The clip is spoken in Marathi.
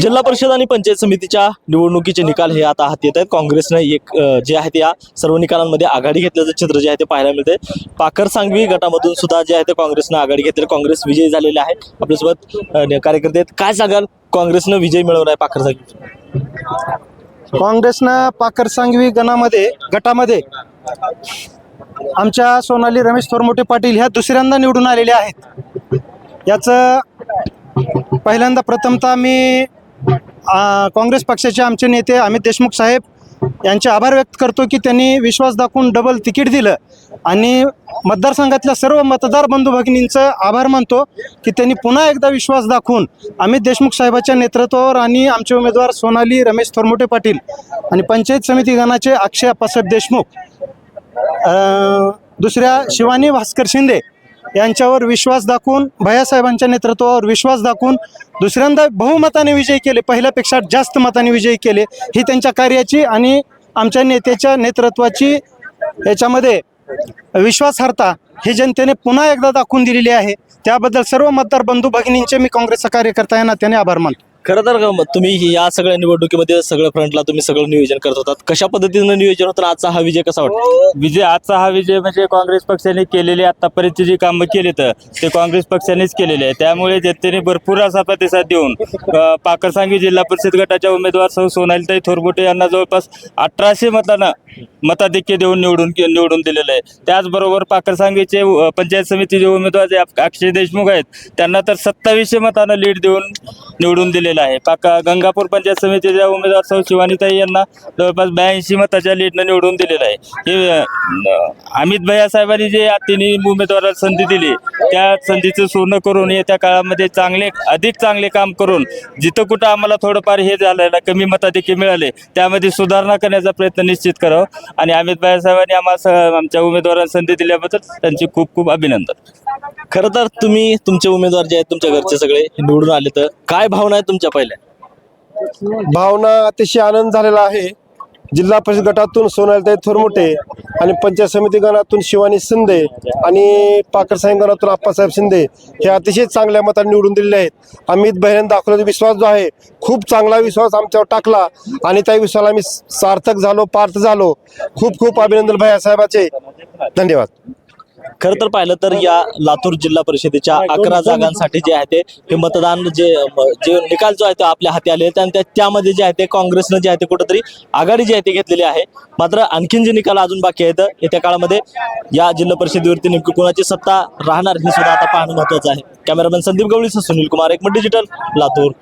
जिल्हा परिषद आणि पंचायत समितीच्या निवडणुकीचे निकाल हे आता हाती येत आहेत. काँग्रेसनं एक जे आहे ते या सर्व निकालांमध्ये आघाडी घेतल्याचं चित्र जे आहे ते पाहायला मिळते पाकर सांगवी गटामधून सुद्धा जे आहे ते काँग्रेसनं आघाडी घेतली काँग्रेस विजयी झालेले आहे आपल्यासोबत कार्यकर्ते आहेत. काय सांगाल? काँग्रेसनं विजय मिळवला आहे पाकर सांगवी. काँग्रेसनं पाकर सांगवी गणामध्ये गटामध्ये आमच्या सोनाली रमेश थोरमोठे पाटील ह्या दुसऱ्यांदा निवडून आलेले आहेत. याचं पहिल्यांदा प्रथमतः मी काँग्रेस पक्षाचे आमचे नेते अमित देशमुख साहेब यांचे आभार व्यक्त करतो की त्यांनी विश्वास दाखवून डबल तिकीट दिलं. आणि मतदारसंघातल्या सर्व मतदार बंधू भगिनींचं आभार मानतो की त्यांनी पुन्हा एकदा विश्वास दाखवून अमित देशमुख साहेबाच्या नेतृत्वावर आणि आमचे उमेदवार सोनाली रमेश थोरमोटे पाटील आणि पंचायत समिती गणाचे अक्षय अप्पासाहेब देशमुख दुसऱ्या शिवानी भास्कर शिंदे यांच्यावर विश्वास दाखवून भैयासाहेबांच्या नेतृत्वावर विश्वास दाखवून दुसऱ्यांदा बहुमताने विजय केले पहिल्यापेक्षा जास्त मताने विजयी केले. ही त्यांच्या कार्याची आणि आमच्या नेत्याच्या नेतृत्वाची याच्यामध्ये विश्वासार्हता ही जनतेने पुन्हा एकदा दाखवून दिलेली आहे. त्याबद्दल सर्व मतदार बंधू भगिनींचे मी काँग्रेसचा कार्यकर्ता या नात्याने आभार मानतो. खरं तर ग- तुम्ही या सगळ्या निवडणुकीमध्ये सगळ्या फ्रंटला तुम्ही सगळं नियोजन करत होतात. कशा पद्धतीनं नियोजन होतं आजचा हा विजय कसा वाटतो विजय आजचा हा विजय म्हणजे काँग्रेस पक्षाने केलेली आतापर्यंत जी कामं केली तर ते काँग्रेस पक्षानेच केलेले आहे त्यामुळे जनतेने भरपूर असा प्रतिसाद देऊन अ, पाकरसांगी जिल्हा परिषद गटाच्या उमेदवार सौ सोनालीताई थोरबोटे यांना जवळपास अठराशे मतानं मताधिक्य देऊन निवडून निवडून दिलेलं आहे. त्याचबरोबर पाकरसांगीचे अ, पंचायत समितीचे उमेदवार जे अक्षय देशमुख आहेत त्यांना तर सत्तावीसशे मतानं लीड देऊन निवडून दिलेले आहे. पाका गंगापूर पंचायत समितीच्या उमेदवार सौ शिवानीताई यांना जवळपास ब्याऐंशी मताच्या लीडनं निवडून दिलेलं आहे. हे अमित भैया साहेबांनी जे तिन्ही उमेदवाराला संधी दिली त्या संधीचं सोनं करून येत्या काळामध्ये चांगले अधिक चांगले काम करून जिथं कुठं आम्हाला थोडंफार हे झालेलं कमी मताधिक्य मिळाले त्यामध्ये सुधारणा करण्याचा प्रयत्न निश्चित करावा. आणि अमित भैया साहेबांनी आम्हाला आमच्या उमेदवारांना संधी दिल्याबद्दल त्यांचे खूप खूप अभिनंदन. खरं तर तुम्ही तुमचे उमेदवार जे आहेत तुमच्या घरचे सगळे निवडून आले तर काय भावना आहे तुमच्या पहिल्या? भावना अतिशय आनंद झालेला आहे. जिल्हा परिषद गटातून सोनालताई थोरमोटे आणि पंचायत समिती गणातून शिवानी शिंदे आणि पाकरसाई गणातून आप्पासाहेब शिंदे हे अतिशय चांगल्या मताने निवडून दिलेले आहेत. अमित बहिरेन दाखवल्याचा विश्वास जो आहे खूप चांगला विश्वास आमच्यावर टाकला आणि त्या विश्वासाला आम्ही सार्थक झालो पार्थ झालो. खूप खूप अभिनंदन भैया साहेबाचे. धन्यवाद. खरं तर पाहिलं तर या लातूर जिल्हा परिषदेच्या अकरा जागांसाठी जे आहे ते हे मतदान जे जे निकाल जो आहे तो आपल्या हाती आले आणि त्या- त्यामध्ये जे आहे ते काँग्रेसनं जे आहे ते कुठंतरी आघाडी जी आहे ते घेतलेली आहे. मात्र आणखीन जे निकाल अजून बाकी आहेत येत्या काळामध्ये या जिल्हा परिषदेवरती नेमकी कोणाची सत्ता राहणार हे सुद्धा आता पाहणं महत्वाचं आहे. कॅमेरामॅन संदीप गवळीसह सुनील कुमार एकमत डिजिटल लातूर.